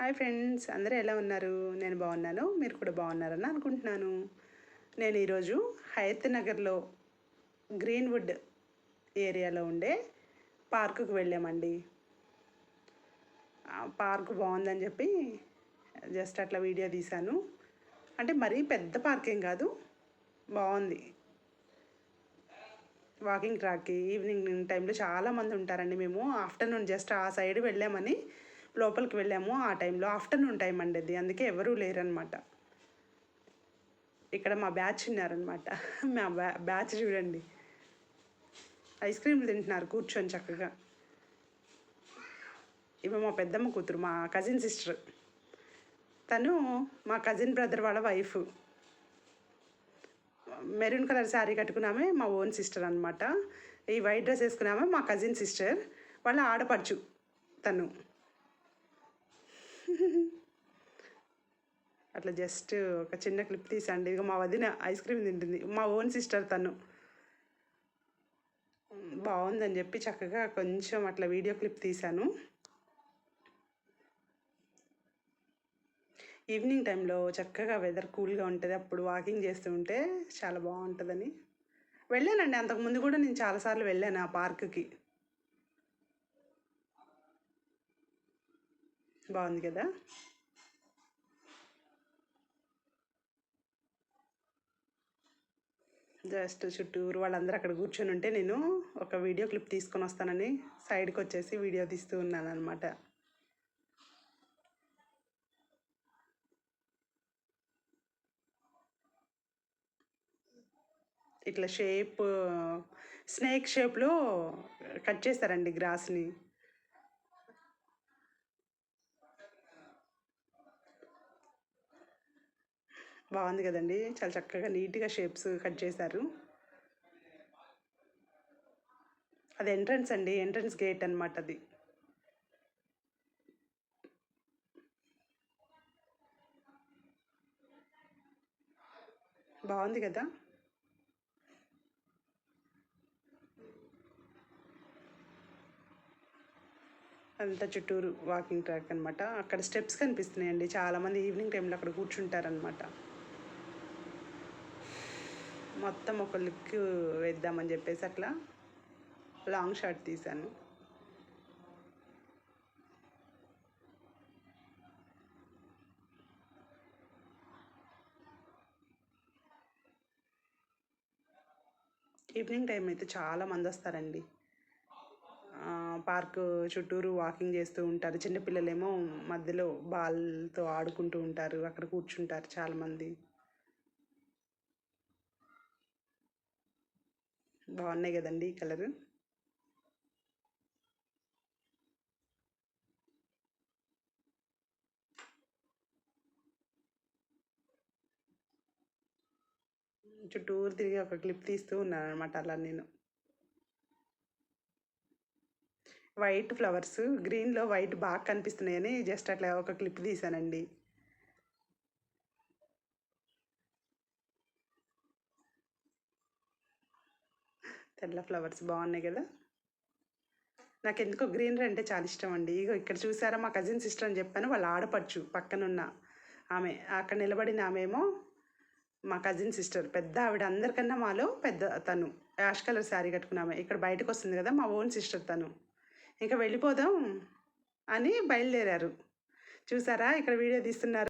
Hi friends అందరూ ఎలా ఉన్నారు? నేను బాగున్నాను మీరు కూడా బాగున్నారని అనుకుంటున్నాను. నేను ఈరోజు హయత్ నగర్లో గ్రీన్వుడ్ ఏరియాలో ఉండే పార్కుకు వెళ్ళామండి. పార్క్ బాగుందని చెప్పి జస్ట్ అట్లా వీడియో తీశాను. అంటే మరీ పెద్ద పార్క్ ఏం కాదు బాగుంది. వాకింగ్ ట్రాక్కి ఈవినింగ్ టైంలో చాలామంది ఉంటారండి మేము. ఆఫ్టర్నూన్ జస్ట్ ఆ సైడ్ వెళ్ళామని లోపలికి వెళ్ళాము. ఆ టైంలో ఆఫ్టర్నూన్ టైం అండి అది. అందుకే ఎవరూ లేరనమాట ఇక్కడ మా బ్యాచ్ ఉన్నారనమాట మా బ్యా బ్యాచ్ చూడండి. ఐస్ క్రీమ్లు తింటున్నారు కూర్చొని చక్కగా. ఇవి మా పెద్దమ్మ కూతురు మా కజిన్ సిస్టర్ తను మా కజిన్ బ్రదర్ వాళ్ళ వైఫ్ మెరూన్ కలర్ శారీ కట్టుకున్నామే మా ఓన్ సిస్టర్ అనమాట ఈ వైట్ డ్రెస్ వేసుకున్నామే మా కజిన్ సిస్టర్ వాళ్ళ ఆడపడుచు తను. అట్లా జస్ట్ ఒక చిన్న క్లిప్ తీసండి. ఇక మా వదిన ఐస్ క్రీమ్ తింటుంది. మా ఓన్ సిస్టర్ తను. బాగుందని చెప్పి చక్కగా కొంచెం అట్లా వీడియో క్లిప్ తీశాను ఈవినింగ్ టైంలో చక్కగా వెదర్ కూల్గా ఉంటుంది. అప్పుడు వాకింగ్ చేస్తూ ఉంటే చాలా బాగుంటుందని వెళ్ళానండి. అంతకుముందు కూడా నేను చాలాసార్లు వెళ్ళాను ఆ పార్క్కి. బాగుంది కదా జస్ట్ చుట్టూరు వాళ్ళందరూ అక్కడ కూర్చొని ఉంటే నేను ఒక వీడియో క్లిప్ తీసుకొని వస్తానని సైడ్కి వచ్చేసి వీడియో తీస్తూ ఉన్నాను అనమాట ఇట్లా షేప్ స్నేక్ షేప్లో కట్ చేస్తారండి గ్రాస్ని. బాగుంది కదండి. చాలా చక్కగా నీట్గా షేప్స్ కట్ చేశారు. అది ఎంట్రన్స్ అండి. ఎంట్రన్స్ గేట్ అనమాట అది. బాగుంది కదా? అంతా చుట్టూరు వాకింగ్ ట్రాక్ అనమాట అక్కడ స్టెప్స్ కనిపిస్తున్నాయండి. చాలామంది ఈవినింగ్ టైంలో అక్కడ కూర్చుంటారనమాట మొత్తం ఒక లుక్ వేద్దామని చెప్పేసి అట్లా లాంగ్ షార్ట్ తీశాను. ఈవినింగ్ టైం అయితే చాలా మంది వస్తారండి. పార్క్ చుట్టూరు వాకింగ్ చేస్తూ ఉంటారు. చిన్నపిల్లలేమో మధ్యలో బాల్తో ఆడుకుంటూ ఉంటారు. అక్కడ కూర్చుంటారు చాలామంది బాగున్నాయి కదండి ఈ కలరు. చుట్టూరు తిరిగి ఒక క్లిప్ తీస్తూ ఉన్నాను అనమాట అలా నేను. వైట్ ఫ్లవర్స్ గ్రీన్లో వైట్ బాగా కనిపిస్తున్నాయని జస్ట్ అట్లా ఒక క్లిప్ తీసానండి తెల్ల ఫ్లవర్స్ బాగున్నాయి కదా. నాకు ఎందుకో గ్రీనరీ అంటే చాలా ఇష్టం అండి ఇగో ఇక్కడ చూసారా మా కజిన్ సిస్టర్ అని చెప్పాను వాళ్ళు ఆడపడుచు పక్కనున్న ఆమె అక్కడ నిలబడిన ఆమెమో మా కజిన్ సిస్టర్. పెద్ద ఆవిడ అందరికన్నా మాలో పెద్ద తను. యాష్ కలర్ శారీ కట్టుకున్నామే ఇక్కడ బయటకు వస్తుంది కదా మా ఓన్ సిస్టర్ తను. ఇంకా వెళ్ళిపోదాం అని బయలుదేరారు. చూసారా? ఇక్కడ వీడియో తీస్తున్నారు.